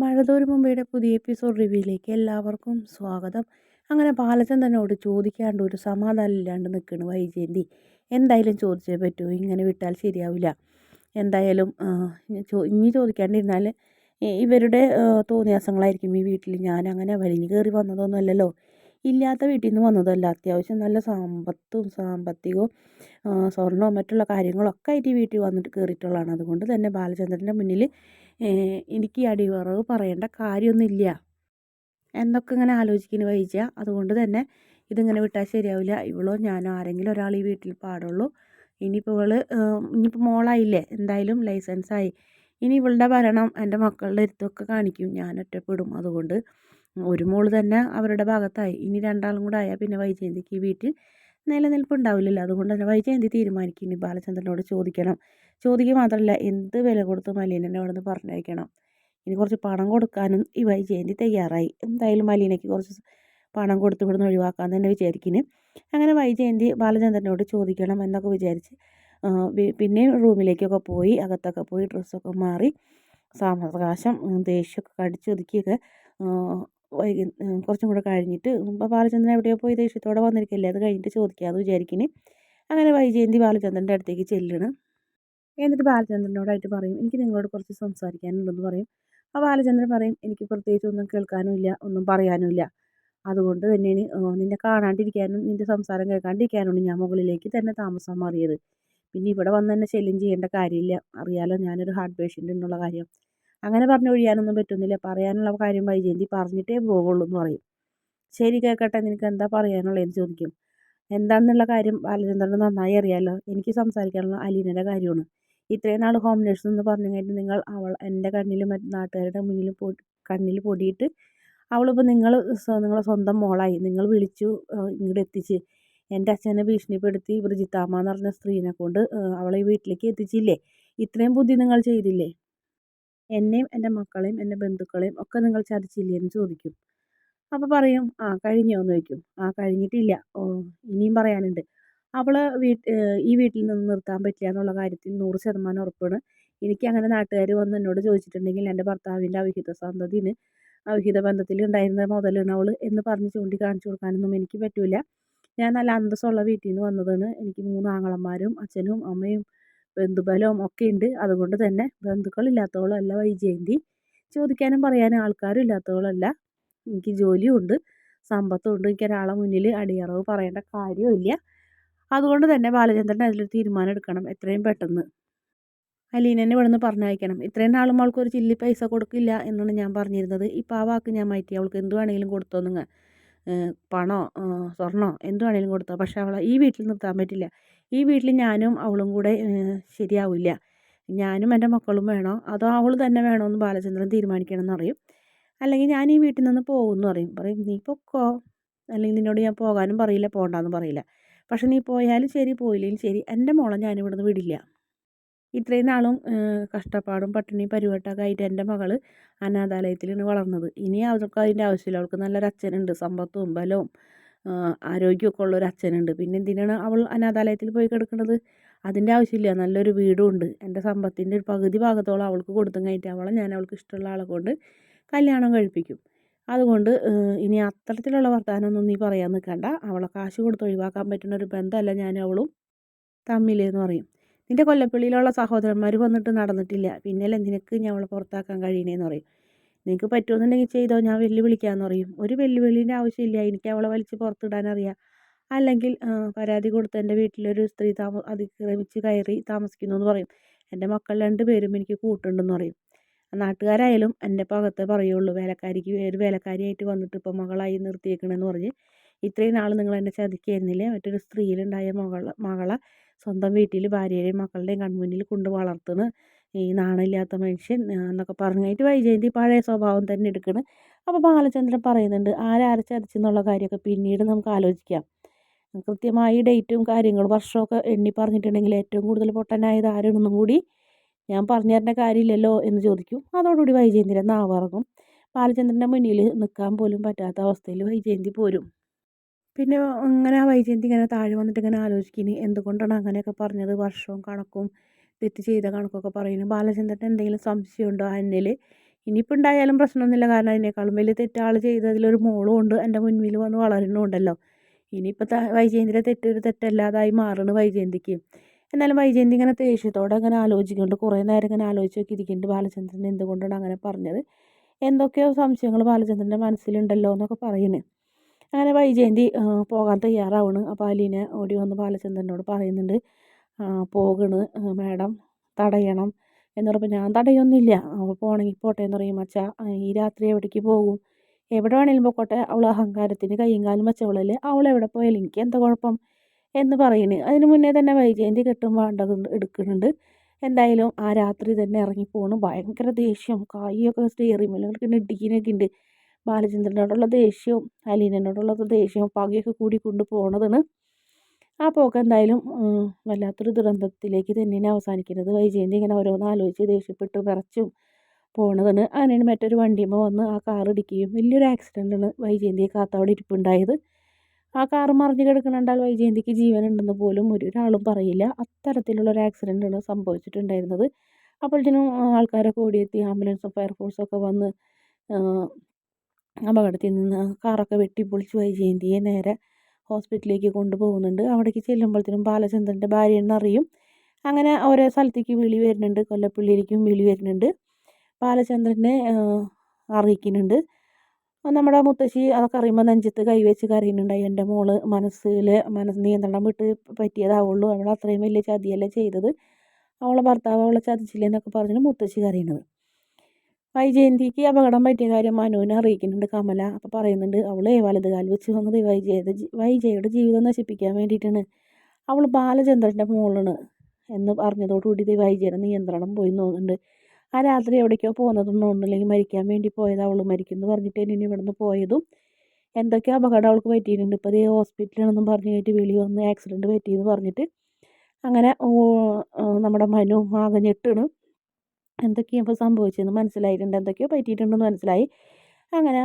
മഴതോരു മുമ്പയുടെ പുതിയ എപ്പിസോഡ് റിവ്യൂയിലേക്ക് എല്ലാവർക്കും സ്വാഗതം. അങ്ങനെ ബാലചന്ദ്രനോട് ചോദിക്കാണ്ട് ഒരു സമാധാനം ഇല്ലാണ്ട് നിൽക്കുന്നു വൈജയന്തി. എന്തായാലും ചോദിച്ചേ പറ്റൂ ഇങ്ങനെ വിട്ടാൽ ശരിയാവില്ല. എന്തായാലും ഇനി ചോദിക്കാണ്ടിരുന്നാൽ ഇവരുടെ തോന്നിയാസങ്ങളായിരിക്കും ഈ വീട്ടിൽ. ഞാൻ അങ്ങനെ വലിഞ്ഞു കയറി വന്നതൊന്നുമല്ലല്ലോ. ഇല്ലാത്ത വീട്ടിൽ നിന്ന് വന്നതല്ല. അത്യാവശ്യം നല്ല സമ്പത്തും സാമ്പത്തികവും സ്വർണവും മറ്റുള്ള കാര്യങ്ങളൊക്കെ ആയിട്ട് ഈ വീട്ടിൽ വന്നിട്ട് കയറിയിട്ടുള്ളതാണ്. അതുകൊണ്ട് തന്നെ ബാലചന്ദ്രന്റെ മുന്നിൽ എനിക്ക് ഈ അടിവറവ് പറയേണ്ട കാര്യമൊന്നുമില്ല. എന്നൊക്കെ ഇങ്ങനെ ആലോചിക്കുന്നു വൈജ. അതുകൊണ്ട് തന്നെ ഇതിങ്ങനെ വിട്ടാൽ ശരിയാവില്ല. ഇവളോ ഞാനോ ആരെങ്കിലും ഒരാൾ ഈ വീട്ടിൽ പാടുള്ളൂ. ഇനിയിപ്പോൾ ഇവൾ ഇനിയിപ്പോൾ മോളായില്ലേ? എന്തായാലും ലൈസൻസായി. ഇനി ഇവളുടെ ഭരണം എന്റെ മക്കളുടെ അടുത്തൊക്കെ കാണിക്കും. ഞാൻ ഒറ്റപ്പെടും. അതുകൊണ്ട് ഒരു മോൾ തന്നെ അവരുടെ ഭാഗത്തായി. ഇനി രണ്ടാളും കൂടെ ആയാൽ പിന്നെ വൈജയന്തിക്ക് ഈ വീട്ടിൽ നിലനിൽപ്പുണ്ടാവില്ലല്ലോ. അതുകൊണ്ട് തന്നെ വൈജയന്തി തീരുമാനിക്കും. ഇനി ബാലചന്ദ്രനോട് ചോദിക്കണം. ചോദിക്കുക മാത്രമല്ല എന്ത് വില കൊടുത്ത് മലീനനെ അവിടെ നിന്ന് പറഞ്ഞയക്കണം? ഇനി കുറച്ച് പണം കൊടുക്കാനും ഈ വൈജയന്തി തയ്യാറായി. എന്തായാലും മലീനയ്ക്ക് കുറച്ച് പണം കൊടുത്ത് ഇവിടുന്ന് ഒഴിവാക്കാൻ തന്നെ വിചാരിക്കുന്നു. അങ്ങനെ വൈജയന്തി ബാലചന്ദ്രനോട് ചോദിക്കണം എന്നൊക്കെ വിചാരിച്ച് പിന്നെ റൂമിലേക്കൊക്കെ പോയി അകത്തൊക്കെ പോയി ഡ്രസ്സൊക്കെ മാറി സാവകാശം ദേഷ്യമൊക്കെ കടിച്ചൊതുക്കിയൊക്കെ വൈകി കുറച്ചും കൂടെ കഴിഞ്ഞിട്ട് ബാലചന്ദ്രൻ എവിടെയോ പോയി ദേഷ്യത്തോടെ വന്നിരിക്കില്ലേ? അത് കഴിഞ്ഞിട്ട് ചോദിക്കാമെന്ന് വിചാരിക്കുന്നു അങ്ങനെ വൈജയന്തി ബാലചന്ദ്രന്റെ അടുത്തേക്ക് ചെല്ലണം. എന്നിട്ട് ബാലചന്ദ്രനോടായിട്ട് പറയും എനിക്ക് നിങ്ങളോട് കുറച്ച് സംസാരിക്കാനുണ്ടെന്ന് പറയും. ആ ബാലചന്ദ്രൻ പറയും എനിക്ക് പ്രത്യേകിച്ച് ഒന്നും കേൾക്കാനും ഇല്ല ഒന്നും പറയാനും ഇല്ല. അതുകൊണ്ട് തന്നെയാണ് നിന്നെ കാണാണ്ടിരിക്കാനും നിന്റെ സംസാരം കേൾക്കാണ്ടിരിക്കാനുമാണ് ഞാൻ മുകളിലേക്ക് തന്നെ താമസം മാറിയത്. പിന്നെ ഇവിടെ വന്ന് തന്നെ ശല്യം ചെയ്യേണ്ട കാര്യമില്ല. അറിയാലോ ഞാനൊരു ഹാർട്ട് പേഷ്യന്റ് എന്നുള്ള കാര്യം. അങ്ങനെ പറഞ്ഞു ഒഴിയാനൊന്നും പറ്റുന്നില്ല. പറയാനുള്ള കാര്യം വൈജയന്തി പറഞ്ഞിട്ടേ പോകുള്ളൂ എന്ന് പറയും. ശരി കേൾക്കട്ടെ നിനക്ക് എന്താ പറയാനുള്ളതെന്ന് ചോദിക്കും. എന്താണെന്നുള്ള കാര്യം ബാലചന്ദ്രന് നന്നായി അറിയാമല്ലോ എനിക്ക് സംസാരിക്കാനുള്ള അലീനയുടെ കാര്യമാണ്. ഇത്രയും നാൾ ഹോം നേഴ്സ് എന്ന് പറഞ്ഞു കഴിഞ്ഞിട്ട് നിങ്ങൾ അവൾ എന്റെ കണ്ണിലും നാട്ടുകാരുടെ മുന്നിലും പൊടി കണ്ണിൽ പൊടിയിട്ട് അവളിപ്പോൾ നിങ്ങൾ നിങ്ങളെ സ്വന്തം മോളായി. നിങ്ങൾ വിളിച്ചു ഇങ്ങോട്ട് എത്തിച്ച്. എന്റെ അച്ഛനെ ഭീഷണിപ്പെടുത്തി ബ്രിജിത്താമ്മ എന്ന് പറഞ്ഞ സ്ത്രീനെ കൊണ്ട് അവളെ വീട്ടിലേക്ക് എത്തിച്ചില്ലേ? ഇത്രയും ബുദ്ധി നിങ്ങൾ ചെയ്തില്ലേ? എന്നെയും എന്റെ മക്കളെയും എന്റെ ബന്ധുക്കളെയും ഒക്കെ നിങ്ങൾ ചതിച്ചില്ലേ എന്ന് ചോദിക്കും. അപ്പോൾ പറയും ആ കഴിഞ്ഞോ? എന്ന് ചോദിക്കും. ആ കഴിഞ്ഞിട്ടില്ല. ഓ ഇനിയും പറയാനുണ്ട്. അവൾ വീട്ട് ഈ വീട്ടിൽ നിന്ന് നിർത്താൻ പറ്റില്ല എന്നുള്ള കാര്യത്തിൽ നൂറ് ശതമാനം ഉറപ്പാണ്. എനിക്ക് അങ്ങനെ നാട്ടുകാർ വന്ന് എന്നോട് ചോദിച്ചിട്ടുണ്ടെങ്കിൽ എന്റെ ഭർത്താവിന്റെ അവിഹിത സന്തതിന് അവിഹിത ബന്ധത്തിൽ ഉണ്ടായിരുന്ന മുതലാണ് അവൾ എന്ന് പറഞ്ഞ് ചൂണ്ടിക്കാണിച്ചു കൊടുക്കാനൊന്നും എനിക്ക് പറ്റില്ല ഞാൻ നല്ല അന്തസ്സുള്ള വീട്ടിൽ നിന്ന് വന്നതാണ്. എനിക്ക് മൂന്ന് ആങ്ങളന്മാരും അച്ഛനും അമ്മയും ബന്ധുബലവും ഒക്കെ ഉണ്ട്. അതുകൊണ്ട് തന്നെ ബന്ധുക്കളില്ലാത്തവളല്ല വൈജയന്തി ചോദിക്കാനും പറയാനും ആൾക്കാരും ഇല്ലാത്തവളല്ല എനിക്ക് ജോലിയും ഉണ്ട്. സമ്പത്തും ഉണ്ട്. എനിക്ക് ഒരാളെ മുന്നിൽ അടിയറവ് പറയേണ്ട കാര്യമില്ല അതുകൊണ്ട് തന്നെ ബാലചന്ദ്രൻ അതിലൊരു തീരുമാനം എടുക്കണം. എത്രയും പെട്ടെന്ന്. അലീനനെ ഇവിടെ നിന്ന് പറഞ്ഞയക്കണം. ഇത്രയും നാളും അവൾക്ക് ഒരു ചില്ലി പൈസ കൊടുക്കില്ല എന്നാണ് ഞാൻ പറഞ്ഞിരുന്നത്. ഇപ്പോൾ ആ വാക്ക് ഞാൻ മാറ്റി. അവൾക്ക് എന്ത് വേണമെങ്കിലും കൊടുത്തോ നിങ്ങൾ പണോ സ്വർണോ എന്ത് വേണമെങ്കിലും കൊടുത്തോ. പക്ഷേ അവളെ ഈ വീട്ടിൽ നിർത്താൻ പറ്റില്ല. ഈ വീട്ടിൽ ഞാനും അവളും കൂടെ ശരിയാവില്ല. ഞാനും എന്റെ മക്കളും വേണോ? അതോ അവൾ തന്നെ വേണോ എന്ന് ബാലചന്ദ്രൻ തീരുമാനിക്കണം എന്ന് അല്ലെങ്കിൽ ഞാൻ ഈ വീട്ടിൽ നിന്ന് പോകുമെന്ന് പറയും പറയും നീ പൊക്കോ? അല്ലെങ്കിൽ നിന്നോട് ഞാൻ പോകാനും പറയില്ല പോകണ്ടെന്ന് പറയില്ല. പക്ഷെ നീ പോയാലും ശരി പോയില്ലെങ്കിലും ശരി. എന്റെ മോളെ ഞാനിവിടുന്ന് വിടില്ല. ഇത്രയും നാളും കഷ്ടപ്പാടും പട്ടിണി പരിവട്ടമൊക്കെ ആയിട്ട് എന്റെ മകൾ അനാഥാലയത്തിലാണ് വളർന്നത്. ഇനി അവൾക്ക് അതിന്റെ ആവശ്യമില്ല. അവൾക്ക് നല്ലൊരു അച്ഛനുണ്ട്. സമ്പത്തും ബലവും ആരോഗ്യമൊക്കെ ഉള്ളൊരു അച്ഛനുണ്ട്. പിന്നെ എന്തിനാണ് അവൾ അനാഥാലയത്തിൽ പോയി കിടക്കുന്നത്? അതിന്റെ ആവശ്യമില്ല. നല്ലൊരു വീടും ഉണ്ട്. എന്റെ സമ്പത്തിന്റെ ഒരു പകുതി ഭാഗത്തോളം അവൾക്ക് കൊടുത്തും കഴിഞ്ഞിട്ട് അവളെ ഞാൻ അവൾക്ക് ഇഷ്ടമുള്ള ആളെ കൊണ്ട് കല്യാണം കഴിപ്പിക്കും. അതുകൊണ്ട് ഇനി അത്തരത്തിലുള്ള വർത്തമാനമൊന്നും നീ പറയാൻ നിൽക്കണ്ട. അവളെ കാശ് കൊടുത്ത് ഒഴിവാക്കാൻ പറ്റുന്ന ഒരു ബന്ധമല്ല ഞാനും അവളും തമ്മിലെന്ന് പറയും. നിന്റെ കൊല്ലപ്പള്ളിയിലുള്ള സഹോദരന്മാർ വന്നിട്ട് നടന്നിട്ടില്ല. പിന്നെ നിനക്ക് ഞങ്ങൾ പുറത്താക്കാൻ കഴിയണേന്ന് പറയും. നിനക്ക് പറ്റുമെന്നുണ്ടെങ്കിൽ ചെയ്തോ ഞാൻ വെല്ലുവിളിക്കാമെന്ന് പറയും. ഒരു വെല്ലുവിളീന്റെ ആവശ്യമില്ല. എനിക്ക് അവളെ വലിച്ച് പുറത്തിടാൻ അറിയാം അല്ലെങ്കിൽ പരാതി കൊടുത്ത് എന്റെ വീട്ടിലൊരു സ്ത്രീ താമ അതിക്രമിച്ച് കയറി താമസിക്കുന്നു എന്ന് പറയും. എന്റെ മക്കൾ രണ്ട് പേരും എനിക്ക് കൂട്ടുണ്ടെന്ന് പറയും. നാട്ടുകാരായാലും എന്റെ ഭാഗത്തെ പറയുള്ളൂ. വേലക്കാരിക്ക് ഒരു വേലക്കാരിയായിട്ട് വന്നിട്ട് ഇപ്പോൾ മകളായി നിർത്തിയേക്കണമെന്ന് പറഞ്ഞ്. ഇത്രയും നാൾ നിങ്ങൾ എന്നെ ചതിക്കായിരുന്നില്ലേ? മറ്റൊരു സ്ത്രീയിലുണ്ടായ മകള മകളെ സ്വന്തം വീട്ടിൽ ഭാര്യയുടെയും മക്കളുടെയും കൺമുന്നിൽ കൊണ്ട് വളർത്തുന്ന ഈ നാണില്ലാത്ത മനുഷ്യൻ എന്നൊക്കെ പറഞ്ഞിട്ട് വൈജയന്തി പഴയ സ്വഭാവം തന്നെ എടുക്കണം. അപ്പോൾ ബാലചന്ദ്രൻ പറയുന്നുണ്ട് ആരാരെ എന്നുള്ള കാര്യമൊക്കെ പിന്നീട് നമുക്ക് ആലോചിക്കാം. കൃത്യമായി ഡേറ്റും കാര്യങ്ങളും വർഷമൊക്കെ എണ്ണി പറഞ്ഞിട്ടുണ്ടെങ്കിൽ ഏറ്റവും കൂടുതൽ പൊട്ടനായത് ആരാണെന്നും കൂടി ഞാൻ പറഞ്ഞു തരേണ്ട കാര്യമില്ലല്ലോ എന്ന് ചോദിക്കും. അതോടുകൂടി വൈജയന്തിയുടെ നാവിറങ്ങും ബാലചന്ദ്രന്റെ മുന്നിൽ നിൽക്കാൻ പോലും പറ്റാത്ത അവസ്ഥയിൽ വൈജയന്തി പോരും. പിന്നെ ഇങ്ങനെ വൈജയന്തി ഇങ്ങനെ താഴെ വന്നിട്ട് ഇങ്ങനെ ആലോചിക്കുന്നു എന്തുകൊണ്ടാണ് അങ്ങനെയൊക്കെ പറഞ്ഞത്? വർഷവും കണക്കും തെറ്റ് ചെയ്ത കണക്കൊക്കെ പറയുന്നു ബാലചന്ദ്രൻ എന്തെങ്കിലും സംശയമുണ്ടോ എന്നിൽ ഇനിയിപ്പോൾ ഉണ്ടായാലും പ്രശ്നമൊന്നുമില്ല. കാരണം അതിനേക്കാളും വലിയ തെറ്റാൾ ചെയ്തതിലൊരു മോളും ഉണ്ട്. എന്റെ മുന്നിൽ വന്ന് വളരുന്നുണ്ടല്ലോ ഇനിയിപ്പോൾ വൈജയന്തിയുടെ തെറ്റ് ഒരു തെറ്റല്ലാതായി മാറണ് വൈജയന്തിക്ക്. എന്നാലും വൈജയന്തി ഇങ്ങനെ ദേഷ്യത്തോടെ അങ്ങനെ ആലോചിക്കുന്നുണ്ട് കുറേ നേരം ഇങ്ങനെ ആലോചിച്ച് നോക്കി ഇരിക്കുന്നുണ്ട് ബാലചന്ദ്രൻ എന്തുകൊണ്ടാണ് അങ്ങനെ പറഞ്ഞത്? എന്തൊക്കെയോ സംശയങ്ങൾ ബാലചന്ദ്രന്റെ മനസ്സിലുണ്ടല്ലോ എന്നൊക്കെ പറയുന്നത് അങ്ങനെ വൈജയന്തി പോകാൻ തയ്യാറാവണ്. അപ്പോൾ അലീന ഓടി വന്ന് ബാലചന്ദ്രനോട് പറയുന്നുണ്ട് പോകണ് മാഡം തടയണം എന്ന് പറയുമ്പോൾ ഞാൻ തടയൊന്നുമില്ല. അവൾ പോകണമെങ്കിൽ പോട്ടെ എന്ന് പറയും മച്ചാ ഈ രാത്രി എവിടേക്ക് പോകും? എവിടെ വേണേലും പോയിക്കോട്ടെ അവൾ അഹങ്കാരത്തിന് കയ്യും കാലും വെച്ചവളല്ലേ അവൾ എവിടെ പോയാലും എനിക്ക് എന്താ കുഴപ്പം? എന്ന് പറയുന്നു അതിന് മുന്നേ തന്നെ വൈജയന്തി കെട്ടും വേണ്ടത് എടുക്കുന്നുണ്ട്. എന്തായാലും ആ രാത്രി തന്നെ ഇറങ്ങി പോകണം ഭയങ്കര ദേഷ്യം. കായൊക്കെ സ്റ്റീറിംഗ് മേലെ ഇടിക്കുന്നൊക്കെ ഉണ്ട് ബാലചന്ദ്രനോടുള്ള ദേഷ്യവും അലീനോടുള്ള ദേഷ്യവും പകയൊക്കെ കൂടി കൊണ്ട് പോണതാണ്. ആ പോക്ക് എന്തായാലും വല്ലാത്തൊരു ദുരന്തത്തിലേക്ക് തന്നെയാണ് അവസാനിക്കുന്നത്. വൈജയന്തി ഇങ്ങനെ ഓരോന്ന് ആലോചിച്ച് ദേഷ്യപ്പെട്ട് വിറച്ചും പോണതാണ്. അങ്ങനെയാണ് മറ്റൊരു വണ്ടിയുമ്പോൾ വന്ന് ആ കാർ ഇടിക്കുകയും വലിയൊരു ആക്സിഡന്റാണ് വൈജയന്തിയെ കാത്തവിടെ ഇരിപ്പുണ്ടായത്. ആ കാർ മറിഞ്ഞ് കിടക്കണണ്ടാൽ വൈജയന്തിക്ക് ജീവനുണ്ടെന്ന് പോലും ഒരാളും പറയില്ല. അത്തരത്തിലുള്ള ഒരു ആക്സിഡന്റാണ് സംഭവിച്ചിട്ടുണ്ടായിരുന്നത്. അപ്പോഴത്തേനും ആൾക്കാരൊക്കെ ഓടിയെത്തി ആംബുലൻസും ഫയർഫോഴ്സൊക്കെ വന്ന് അപകടത്തിൽ നിന്ന് കാറൊക്കെ വെട്ടിപ്പൊളിച്ച് വൈജയന്തിയെ നേരെ ഹോസ്പിറ്റലിലേക്ക് കൊണ്ടുപോകുന്നുണ്ട്. അവിടേക്ക് ചെല്ലുമ്പോഴത്തേനും ബാലചന്ദ്രന്റെ ഭാര്യ എന്നറിയും. അങ്ങനെ ഓരോ സ്ഥലത്തേക്ക് വിളി വരുന്നുണ്ട്. കൊല്ലപ്പള്ളിയിലേക്കും വിളി വരുന്നുണ്ട്. ബാലചന്ദ്രനെ അറിയിക്കുന്നുണ്ട്. നമ്മുടെ മുത്തശ്ശി അതൊക്കെ അറിയുമ്പോൾ നെഞ്ചത്ത് കൈവച്ച് കരയുന്നുണ്ടായി. എന്റെ മോൾ മനസ്സിൽ മനസ്സ് നിയന്ത്രണം വിട്ട് പറ്റിയതാവുള്ളൂ. അവൾ അത്രയും വലിയ ചതിയല്ലേ ചെയ്തത്? അവളെ ഭർത്താവ് അവളെ ചതിച്ചില്ലെന്നൊക്കെ പറഞ്ഞിട്ട് മുത്തശ്ശി കരയുന്നത്. വൈജയന്തിക്ക് അപകടം പറ്റിയ കാര്യം മനുവിനെ അറിയിക്കുന്നുണ്ട് കമല. അപ്പോൾ പറയുന്നുണ്ട് അവളെ വലതുകാൽ വെച്ച് വന്നത് വൈജയുടെ വൈജയുടെ ജീവിതം നശിപ്പിക്കാൻ വേണ്ടിയിട്ടാണ്. അവൾ ബാലചന്ദ്രന്റെ മോളാണ് എന്ന് പറഞ്ഞതോടുകൂടി വൈജയുടെ നിയന്ത്രണം പോയി തോന്നുന്നുണ്ട്. ആ രാത്രി എവിടേക്കോ പോകുന്നതും തോന്നുന്നില്ലെങ്കിൽ മരിക്കാൻ വേണ്ടി പോയത് അവൾ മരിക്കുന്നു പറഞ്ഞിട്ട് ഇനി ഇവിടുന്ന് പോയതും എന്തൊക്കെ അപകടം അവൾക്ക് പറ്റിയിട്ടുണ്ട്. ഇപ്പോൾ അതേ ഹോസ്പിറ്റലാണെന്നും പറഞ്ഞു കഴിഞ്ഞിട്ട് വിളി വന്ന് ആക്സിഡന്റ് പറ്റിയെന്ന് പറഞ്ഞിട്ട് അങ്ങനെ നമ്മുടെ മനു ആകെ എന്തൊക്കെയാണ് ഇപ്പോൾ സംഭവിച്ചതെന്ന് മനസ്സിലായിട്ടുണ്ട്. എന്തൊക്കെയോ പറ്റിയിട്ടുണ്ടെന്ന് മനസ്സിലായി. അങ്ങനെ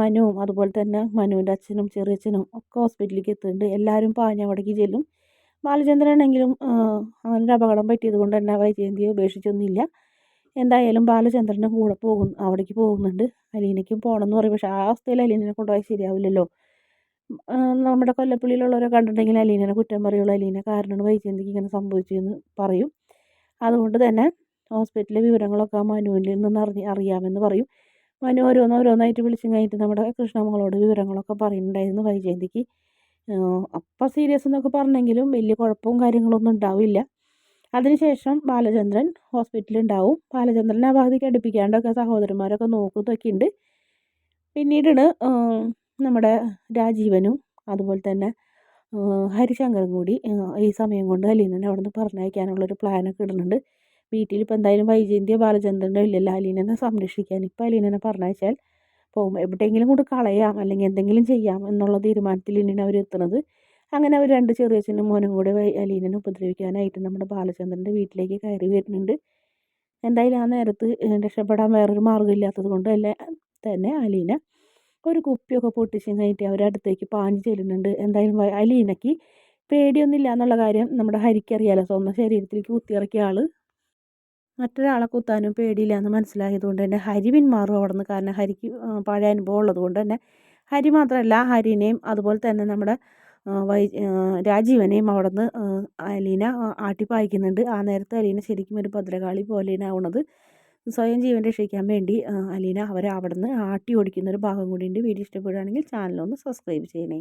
മനുവും അതുപോലെ തന്നെ മനുവിന്റെ അച്ഛനും ചെറിയച്ഛനും ഒക്കെ ഹോസ്പിറ്റലിലേക്ക് എത്തുന്നുണ്ട്. എല്ലാവരും പാഞ്ഞ അവിടേക്ക് ചെല്ലും. ബാലചന്ദ്രനാണെങ്കിലും അങ്ങനെ ഒരു അപകടം പറ്റിയത് കൊണ്ട് തന്നെ വൈജയന്തിയെ ഉപേക്ഷിച്ചൊന്നുമില്ല. എന്തായാലും ബാലചന്ദ്രന്റെ കൂടെ പോകും അവിടേക്ക് പോകുന്നുണ്ട്. അലീനയ്ക്കും പോകണമെന്ന് പറയും. പക്ഷേ ആ അവസ്ഥയിൽ അലീനെ കൊണ്ടുപോയി ശരിയാവില്ലല്ലോ. നമ്മുടെ കൊല്ലപ്പള്ളിയിലുള്ളവരെ കണ്ടിട്ടുണ്ടെങ്കിൽ അലീനനെ കുറ്റം പറയുള്ളൂ. അലീന കാരണം വൈജയന്തിക്ക് ഇങ്ങനെ സംഭവിച്ചു എന്ന് പറയും. അതുകൊണ്ട് തന്നെ ഹോസ്പിറ്റലിലെ വിവരങ്ങളൊക്കെ മനുവിൽ നിന്ന് അറിഞ്ഞ് അറിയാമെന്ന് പറയും. മനു ഓരോന്ന് ഓരോന്നായിട്ട് വിളിച്ചു കഴിഞ്ഞിട്ട് നമ്മുടെ കൃഷ്ണമകളോട് വിവരങ്ങളൊക്കെ പറയുന്നുണ്ടായിരുന്നു വൈജയന്തിക്ക്. അപ്പം സീരിയസ് എന്നൊക്കെ പറഞ്ഞെങ്കിലും വലിയ കുഴപ്പവും കാര്യങ്ങളൊന്നും ഉണ്ടാവില്ല. അതിനുശേഷം ബാലചന്ദ്രൻ ഹോസ്പിറ്റലിൽ ഉണ്ടാവും ബാലചന്ദ്രനെ ആ ഭാഗത്തേക്ക് അടുപ്പിക്കാണ്ടൊക്കെ സഹോദരന്മാരൊക്കെ നോക്കുന്നതൊക്കെ ഉണ്ട് പിന്നീടാണ് നമ്മുടെ രാജീവനും അതുപോലെ തന്നെ ഹരിശങ്കറും കൂടി ഈ സമയം കൊണ്ട് അലീനനെ അവിടെ നിന്ന് പറഞ്ഞയക്കാനുള്ളൊരു പ്ലാനൊക്കെ ഇടുന്നുണ്ട്. വീട്ടിൽ ഇപ്പോൾ എന്തായാലും വൈജയന്തിയോ ബാലചന്ദ്രനോ ഇല്ലല്ലോ. അലീനനെ സംരക്ഷിക്കാൻ ഇപ്പോൾ അലീനനെ പറഞ്ഞയച്ചാൽ പോകും എവിടെയെങ്കിലും കൊണ്ട് കളയാം അല്ലെങ്കിൽ എന്തെങ്കിലും ചെയ്യാം എന്നുള്ള തീരുമാനത്തിൽ തന്നെയാണ് അവർ എത്തുന്നത്. അങ്ങനെ അവർ രണ്ട് ചെറിയച്ഛനും മോനും കൂടെ അലീനനെ ഉപദ്രവിക്കാനായിട്ട് നമ്മുടെ ബാലചന്ദ്രന്റെ വീട്ടിലേക്ക് കയറി വരുന്നുണ്ട്. എന്തായാലും ആ നേരത്ത് രക്ഷപ്പെടാൻ വേറൊരു മാർഗം ഇല്ലാത്തത് കൊണ്ട് അല്ലേ തന്നെ അലീന ഒരു കുപ്പിയൊക്കെ പൊട്ടിച്ച് കഴിഞ്ഞിട്ട് അവരടുത്തേക്ക് പാഞ്ഞു ചെല്ലുന്നുണ്ട്. എന്തായാലും അലീനയ്ക്ക് പേടിയൊന്നുമില്ല എന്നുള്ള കാര്യം നമ്മുടെ ഹരിക്കറിയാലോ. സ്വന്തം ശരീരത്തിലേക്ക് കുത്തിയിറക്കിയ ആൾ മറ്റൊരാളെ കുത്താനും പേടിയില്ല എന്ന് മനസ്സിലായതുകൊണ്ട് തന്നെ ഹരി പിന്മാറും അവിടെ നിന്ന് കാരണം ഹരിക്ക് പഴയ അനുഭവം ഉള്ളത് കൊണ്ട് തന്നെ ഹരി മാത്രമല്ല ഹരിനെയും അതുപോലെ തന്നെ നമ്മുടെ വൈ രാജീവനെയും അവിടെ നിന്ന് അലീന ആട്ടിപ്പായിക്കുന്നുണ്ട്. ആ നേരത്തെ അലീന ശരിക്കും ഒരു ഭദ്രകാളി പോലെയാണ് ആവുന്നത് സ്വയം ജീവൻ രക്ഷിക്കാൻ വേണ്ടി അലീന അവരെ അവിടെ നിന്ന് ആട്ടി ഓടിക്കുന്ന ഒരു ഭാഗം കൂടിയുണ്ട് വീഡിയോ ഇഷ്ടപ്പെടുകയാണെങ്കിൽ ചാനലൊന്ന് സബ്സ്ക്രൈബ് ചെയ്യണേ.